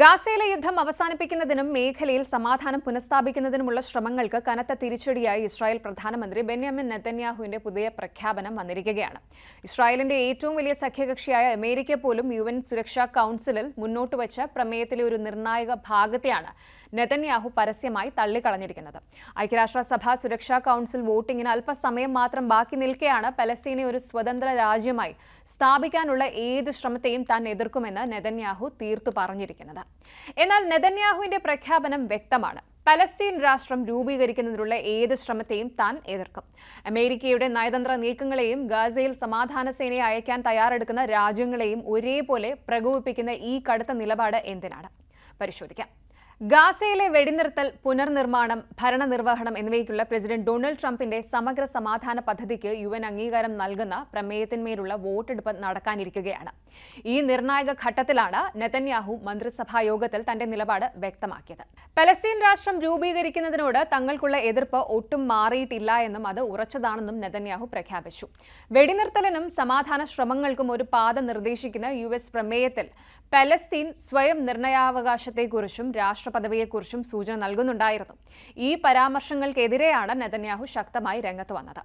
ഗാസയിലെ യുദ്ധം അവസാനിപ്പിക്കുന്നതിനും മേഖലയിൽ സമാധാനം പുനഃസ്ഥാപിക്കുന്നതിനുമുള്ള ശ്രമങ്ങൾക്ക് കനത്ത തിരിച്ചടിയായി ഇസ്രായേൽ പ്രധാനമന്ത്രി ബെന്യാമിൻ നെതന്യാഹുവിന്റെ പുതിയ പ്രഖ്യാപനം വന്നിരിക്കുകയാണ്. ഇസ്രായേലിന്റെ ഏറ്റവും വലിയ സഖ്യകക്ഷിയായ അമേരിക്ക പോലും യു എൻ സുരക്ഷാ കൌൺസിലിൽ മുന്നോട്ട് വച്ച പ്രമേയത്തിലെ ഒരു നിർണായക ഭാഗത്തെയാണ് നെതന്യാഹു പരസ്യമായി തള്ളിക്കളഞ്ഞിരിക്കുന്നത്. ഐക്യരാഷ്ട്രസഭ സുരക്ഷാ കൌൺസിൽ വോട്ടിംഗിന് അല്പസമയം മാത്രം ബാക്കി നിൽക്കെയാണ് പലസ്തീനെ ഒരു സ്വതന്ത്ര രാജ്യമായി സ്ഥാപിക്കാനുള്ള ഏത് ശ്രമത്തെയും താൻ എതിർക്കുമെന്ന് നെതന്യാഹു തീർത്തു പറഞ്ഞിരിക്കുന്നത്. എന്നാൽ നെതന്യാഹുവിന്റെ പ്രഖ്യാപനം വ്യക്തമാണ്. പലസ്തീൻ രാഷ്ട്രം രൂപീകരിക്കുന്നതിനുള്ള ഏത് ശ്രമത്തെയും താൻ എതിർക്കും. അമേരിക്കയുടെ നയതന്ത്ര നീക്കങ്ങളെയും ഗാസയിൽ സമാധാന സേനയെ അയക്കാൻ തയ്യാറെടുക്കുന്ന രാജ്യങ്ങളെയും ഒരേപോലെ പ്രകോപിപ്പിക്കുന്ന ഈ കടുത്ത നിലപാട് എന്തിനാണ്? പരിശോധിക്കാം. ഗാസയിലെ വെടിനിർത്തൽ പുനർനിർമ്മാണം ഭരണനിർവഹണം എന്നിവയ്ക്കുള്ള പ്രസിഡന്റ് ഡൊണാൾഡ് ട്രംപിന്റെ സമഗ്ര സമാധാന പദ്ധതിക്ക് യു എൻ അംഗീകാരം നൽകുന്ന പ്രമേയത്തിന്മേലുള്ള വോട്ടെടുപ്പ് നടക്കാനിരിക്കുകയാണ്. ഈ നിർണായക ഘട്ടത്തിലാണ് നെതന്യാഹു മന്ത്രിസഭാ യോഗത്തിൽ തന്റെ നിലപാട് വ്യക്തമാക്കിയത്. പലസ്തീൻ രാഷ്ട്രം രൂപീകരിക്കുന്നതിനോട് തങ്ങൾക്കുള്ള എതിർപ്പ് ഒട്ടും മാറിയിട്ടില്ല എന്നും അത് ഉറച്ചതാണെന്നും നെതന്യാഹു പ്രഖ്യാപിച്ചു. വെടിനിർത്തലിനും സമാധാന ശ്രമങ്ങൾക്കും ഒരു പാത നിർദ്ദേശിക്കുന്ന യു പ്രമേയത്തിൽ പലസ്തീൻ സ്വയം നിർണയാവകാശത്തെക്കുറിച്ചും രാഷ്ട്രപദവിയെക്കുറിച്ചും സൂചന നൽകുന്നുണ്ടായിരുന്നു. ഈ പരാമർശങ്ങൾക്കെതിരെയാണ് നെതന്യാഹു ശക്തമായി രംഗത്ത് വന്നത്.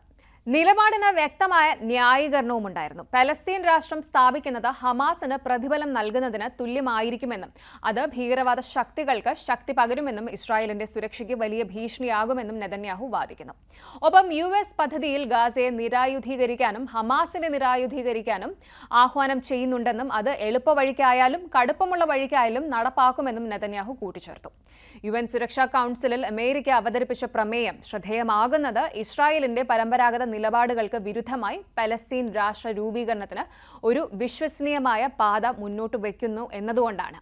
നിലപാടിന് വ്യക്തമായ ന്യായീകരണവും ഉണ്ടായിരുന്നു. പലസ്തീൻ രാഷ്ട്രം സ്ഥാപിക്കുന്നത് ഹമാസിന് പ്രതിഫലം നൽകുന്നതിന് തുല്യമായിരിക്കുമെന്നും അത് ഭീകരവാദ ശക്തികൾക്ക് ശക്തി പകരുമെന്നും ഇസ്രായേലിന്റെ സുരക്ഷയ്ക്ക് വലിയ ഭീഷണിയാകുമെന്നും നെതന്യാഹു വാദിക്കുന്നു. ഒപ്പം യു എസ് പദ്ധതിയിൽ ഗാസയെ നിരായുധീകരിക്കാനും ഹമാസിനെ നിരായുധീകരിക്കാനും ആഹ്വാനം ചെയ്യുന്നുണ്ടെന്നും അത് എളുപ്പവഴിക്കായാലും കടുപ്പമുള്ള വഴിക്കായാലും നടപ്പാക്കുമെന്നും നെതന്യാഹു കൂട്ടിച്ചേർത്തു. യു എൻ സുരക്ഷാ കൗൺസിലിൽ അമേരിക്ക അവതരിപ്പിച്ച പ്രമേയം ശ്രദ്ധേയമാകുന്നത് ഇസ്രായേലിന്റെ പരമ്പരാഗത നിലപാടുകൾക്ക് വിരുദ്ധമായി പലസ്തീൻ രാഷ്ട്ര രൂപീകരണത്തിന് ഒരു വിശ്വസനീയമായ പാത മുന്നോട്ട് വയ്ക്കുന്നു എന്നതുകൊണ്ടാണ്.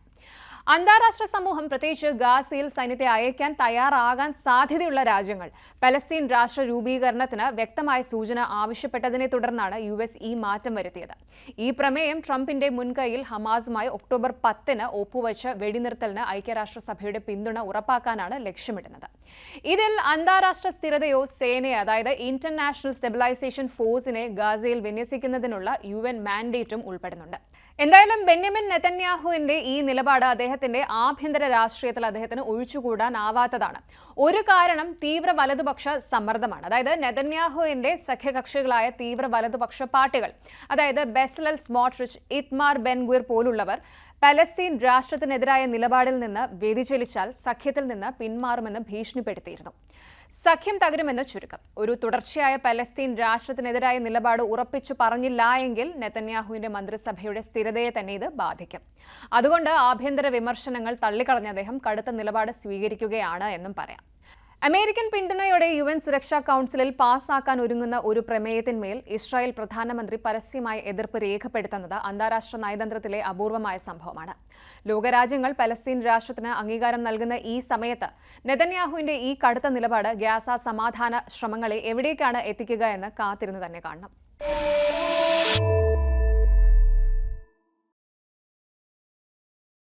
അന്താരാഷ്ട്ര സമൂഹം പ്രത്യേകിച്ച് ഗാസയിൽ സൈന്യത്തെ അയക്കാൻ തയ്യാറാകാൻ സാധ്യതയുള്ള രാജ്യങ്ങൾ പലസ്തീൻ രാഷ്ട്ര രൂപീകരണത്തിന് വ്യക്തമായ സൂചന ആവശ്യപ്പെട്ടതിനെ തുടർന്നാണ് യു എസ് ഈ മാറ്റം വരുത്തിയത്. ഈ പ്രമേയം ട്രംപിന്റെ മുൻകൈയിൽ ഹമാസുമായി ഒക്ടോബർ പത്തിന് ഒപ്പുവെച്ച് വെടിനിർത്തലിന് ഐക്യരാഷ്ട്രസഭയുടെ പിന്തുണ ഉറപ്പാക്കാനാണ് ലക്ഷ്യമിടുന്നത്. ഇതിൽ അന്താരാഷ്ട്ര സ്ഥിരതയോ സേനയെ അതായത് ഇന്റർനാഷണൽ സ്റ്റെബിലൈസേഷൻ ഫോഴ്സിനെ ഗാസയിൽ വിന്യസിക്കുന്നതിനുള്ള യു എൻ മാൻഡേറ്റും ഉൾപ്പെടുന്നുണ്ട്. എന്തായാലും ബെന്യമിൻ നെതന്യാഹുവിന്റെ ഈ നിലപാട് അദ്ദേഹത്തിന്റെ ആഭ്യന്തര രാഷ്ട്രീയത്തിൽ അദ്ദേഹത്തിന് ഒഴിച്ചുകൂടാനാവാത്തതാണ് ഒരു കാരണം തീവ്ര വലതുപക്ഷ സമ്മർദ്ദമാണ്. അതായത് നെതന്യാഹുവിന്റെ സഖ്യകക്ഷികളായ തീവ്ര വലതുപക്ഷ പാർട്ടികൾ അതായത് Bezalel Smotrich Itamar Ben Gvir പോലുള്ളവർ പലസ്തീൻ രാഷ്ട്രത്തിനെതിരായ നിലപാടിൽ നിന്ന് വ്യതിചലിച്ചാൽ സഖ്യത്തിൽ നിന്ന് പിന്മാറുമെന്ന് ഭീഷണിപ്പെടുത്തിയിരുന്നു. സഖ്യം തകരുമെന്ന് ചുരുക്കം. ഒരു തുടർച്ചയായ പലസ്തീൻ രാഷ്ട്രത്തിനെതിരായ നിലപാട് ഉറപ്പിച്ചു പറഞ്ഞില്ല എങ്കിൽ നെതന്യാഹുവിന്റെ മന്ത്രിസഭയുടെ സ്ഥിരതയെ തന്നെ ഇത് ബാധിക്കും. അതുകൊണ്ട് ആഭ്യന്തര വിമർശനങ്ങൾ തള്ളിക്കളഞ്ഞ അദ്ദേഹം കടുത്ത നിലപാട് സ്വീകരിക്കുകയാണ് എന്നും പറയാം. അമേരിക്കൻ പിന്തുണയോടെ യു എൻ സുരക്ഷാ കൗൺസിലിൽ പാസ്സാക്കാൻ ഒരുങ്ങുന്ന ഒരു പ്രമേയത്തിന്മേൽ ഇസ്രായേൽ പ്രധാനമന്ത്രി പരസ്യമായി എതിർപ്പ് രേഖപ്പെടുത്തുന്നത് അന്താരാഷ്ട്ര നയതന്ത്രത്തിലെ അപൂർവമായ സംഭവമാണ്. ലോകരാജ്യങ്ങൾ പലസ്തീൻ രാഷ്ട്രത്തിന് അംഗീകാരം നൽകുന്ന ഈ സമയത്ത് നെതന്യാഹുവിന്റെ ഈ കടുത്ത നിലപാട് ഗ്യാസ സമാധാന ശ്രമങ്ങളെ എവിടേക്കാണ് എത്തിക്കുക എന്ന് കാത്തിരുന്നു തന്നെ കാണണം.